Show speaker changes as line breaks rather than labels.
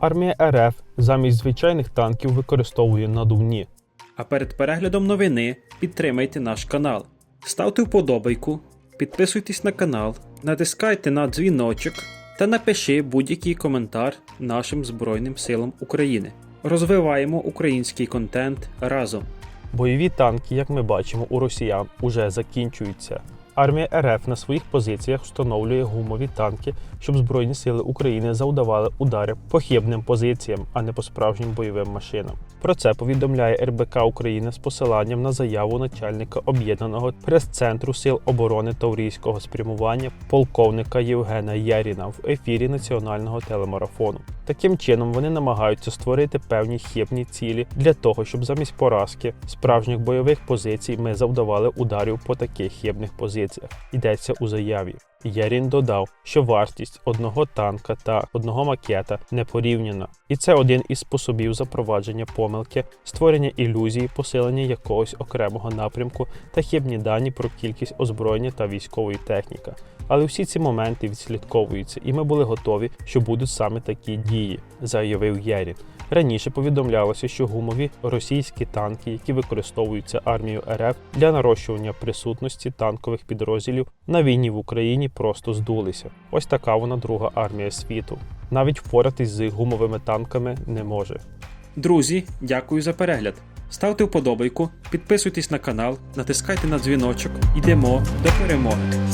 Армія РФ замість звичайних танків використовує надувні.
А перед переглядом новини підтримайте наш канал. Ставте вподобайку, підписуйтесь на канал, натискайте на дзвіночок та напиши будь-який коментар нашим Збройним силам України. Розвиваємо український контент разом.
Бойові танки, як ми бачимо, у росіян уже закінчуються. Армія РФ на своїх позиціях встановлює гумові танки, щоб Збройні сили України завдавали удари по хибним позиціям, а не по справжнім бойовим машинам. Про це повідомляє РБК України з посиланням на заяву начальника об'єднаного прес-центру сил оборони Таврійського спрямування полковника Євгена Яріна в ефірі національного телемарафону. Таким чином вони намагаються створити певні хибні цілі для того, щоб замість поразки справжніх бойових позицій ми завдавали ударів по таких хибних позиціях. Йдеться у заяві. Ярін додав, що вартість одного танка та одного макета не порівняна, і це один із способів запровадження помилки, створення ілюзії, посилення якогось окремого напрямку та хибні дані про кількість озброєння та військової техніки. Але всі ці моменти відслідковуються, і ми були готові, що будуть саме такі дії, заявив Єрін. Раніше повідомлялося, що гумові російські танки, які використовуються армією РФ для нарощування присутності танкових підрозділів на війні в Україні, просто здулися. Ось така вона друга армія світу. Навіть впоратись з гумовими танками не може.
Друзі, дякую за перегляд. Ставте вподобайку, підписуйтесь на канал, натискайте на дзвіночок. Йдемо до перемоги.